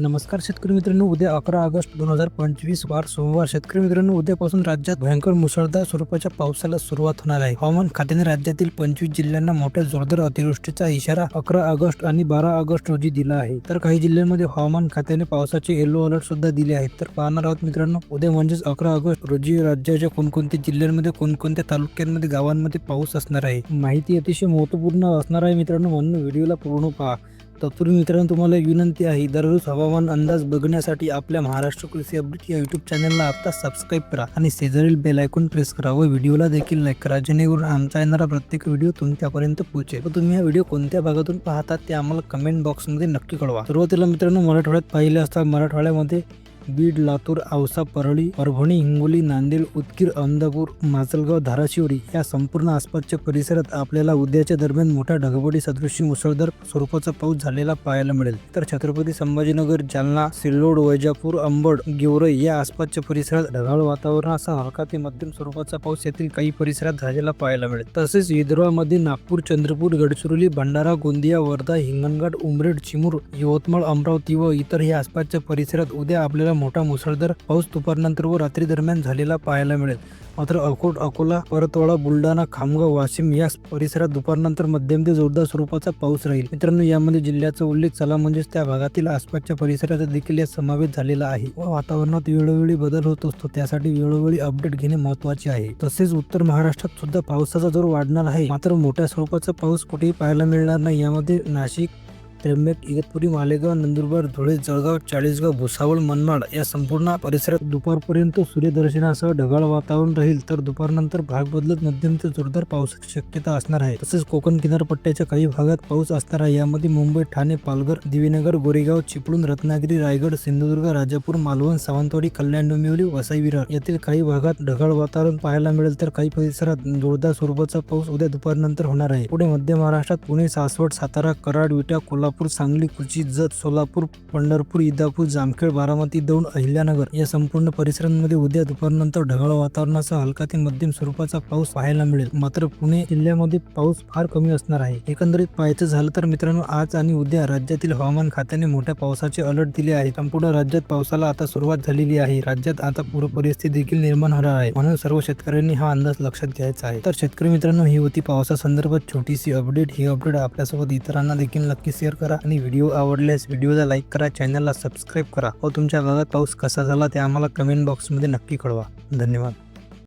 नमस्कार शेतकरी मित्रांनो उद्या अकरा ऑगस्ट दोन हजार पंचवीस वार सोमवार. शेतकरी मित्रांनो उद्यापासून राज्यात भयंकर मुसळधार स्वरूपाच्या पावसाला सुरुवात होणार आहे. हवामान खात्याने राज्यातील पंचवीस जिल्ह्यांना मोठ्या जोरदार अतिवृष्टीचा इशारा अकरा ऑगस्ट आणि बारा ऑगस्ट रोजी दिला आहे. तर काही जिल्ह्यांमध्ये हवामान खात्याने पावसाचे येलो अलर्ट सुद्धा दिले आहेत. तर पाहणार आहोत मित्रांनो उद्या म्हणजेच अकरा ऑगस्ट रोजी राज्याच्या कोणकोणत्या जिल्ह्यांमध्ये कोणकोणत्या तालुक्यांमध्ये गावांमध्ये पाऊस असणार आहे? माहिती अतिशय महत्त्वपूर्ण असणार आहे मित्रांनो म्हणून व्हिडिओला पूर्ण पहा. तत्पूर्वी मित्रांनो तुम्हाला एक विनंती आहे दररोज हवामान अंदाज बघण्यासाठी आपल्या महाराष्ट्र कृषी अपडेट या युट्यूब चॅनलला आता सबस्क्राईब करा आणि शेजारील बेल आयकॉन प्रेस करा व व्हिडिओला देखील लाईक करा जेणेकरून आमचा येणारा प्रत्येक व्हिडिओ तुमच्यापर्यंत पोहोचेल. व तुम्ही हा व्हिडिओ कोणत्या भागातून पाहतात ते आम्हाला कमेंट बॉक्समध्ये नक्की कळवा. सुरुवातीला मित्रांनो मराठवाड्यात पाहिले असता मराठवाड्यामध्ये बीड लातूर औसा परळी परभणी हिंगोली नांदेड उदगीर अहमदापूर माजलगाव धाराशिवरी या संपूर्ण आसपासच्या परिसरात आपल्याला उद्याच्या दरम्यान मोठ्या ढगबडी सदृश्य मुसळधार स्वरूपाचा पाऊस झालेला पाहायला मिळेल. तर छत्रपती संभाजीनगर जालना सिल्लोड वैजापूर अंबड गिवरई या आसपासच्या परिसरात ढगाळ वातावरणासह हलका ते मध्यम स्वरूपाचा पाऊस येथील काही परिसरात झालेला पाहायला मिळेल. तसेच विदर्भामध्ये नागपूर चंद्रपूर गडचिरोली भंडारा गोंदिया वर्धा हिंगणघाट उमरेड चिमूर यवतमाळ अमरावती व इतर या आसपासच्या परिसरात उद्या आपल्याला मोठा मुसळधार पाऊस दुपारनंतर व रात्री दरम्यान झालेला पाहायला मिळेल. मात्र अकोट अकोला परतवाडा बुलढाणा खामगाव वाशिम या परिसरात दुपारनंतर मध्यम ते जोरदार स्वरूपाचा पाऊस राहील. मित्रांनो यामध्ये जिल्ह्याचा उल्लेख झाला म्हणजेच त्या भागातील आसपासच्या परिसराचा देखील या समावेश झालेला आहे. व वातावरणात वेळोवेळी बदल होत असतो त्यासाठी वेळोवेळी अपडेट घेणे महत्त्वाचे आहे. तसेच उत्तर महाराष्ट्रात सुद्धा पावसाचा जोर वाढणार आहे. मात्र मोठ्या स्वरूपाचा पाऊस कुठेही पाहायला मिळणार नाही. यामध्ये नाशिक त्र्यंबक इगतपुरी मालेगाव नंदुरबार धुळे जळगाव चाळीसगाव भुसावळ मनमाड या संपूर्ण परिसरात दुपारपर्यंत सूर्यदर्शनासह ढगाळ वातावरण राहील. तर दुपारनंतर भाग बदलत मध्यम ते जोरदार पावसाची शक्यता असणार आहे. तसेच कोकण किनारपट्ट्याच्या काही भागात पाऊस असणार आहे. यामध्ये मुंबई ठाणे पालघर दिवेनगर गोरेगाव चिपळूण रत्नागिरी रायगड सिंधुदुर्ग राजापूर मालवण सावंतवाडी कल्याण डोंबिवली वसई विरार येथील काही भागात ढगाळ वातावरण पाहायला मिळेल. तर काही परिसरात जोरदार स्वरूपाचा पाऊस उद्या दुपारनंतर होणार आहे. पुढे मध्य महाराष्ट्रात पुणे सासवड सातारा कराड विटा कोल्हापूर सांगली कुची जत सोलापूर पंढरपूर इदापूर जामखेड बारामती दौंड अहिल्यानगर या संपूर्ण परिसरांमध्ये उद्या दुपारनंतर ढगाळ वातावरणासह हलका ते मध्यम स्वरूपाचा पाऊस पाहायला मिळेल. मात्र पुणे जिल्ह्यामध्ये पाऊस फार कमी असणार आहे. एकंदरीत पाहायचं झालं तर मित्रांनो आज आणि उद्या राज्यातील हवामान खात्याने मोठ्या पावसाचे अलर्ट दिले आहे संपूर्ण राज्यात पावसाला आता सुरुवात झालेली आहे. राज्यात आता पूर परिस्थिती देखील निर्माण होणार आहे. म्हणून सर्व शेतकऱ्यांनी हा अंदाज लक्षात घ्यायचा आहे. तर शेतकरी मित्रांनो ही होती पावसासंदर्भात छोटीशी अपडेट. ही अपडेट आपल्यासोबत इतरांना देखील नक्की शेअर करा आणि व्हिडिओ आवडल्यास व्हिडिओला लाईक करा चॅनलला सबस्क्राईब करा. व तुमच्या भागात पाऊस कसा झाला ते आम्हाला कमेंट बॉक्समध्ये नक्की कळवा. धन्यवाद.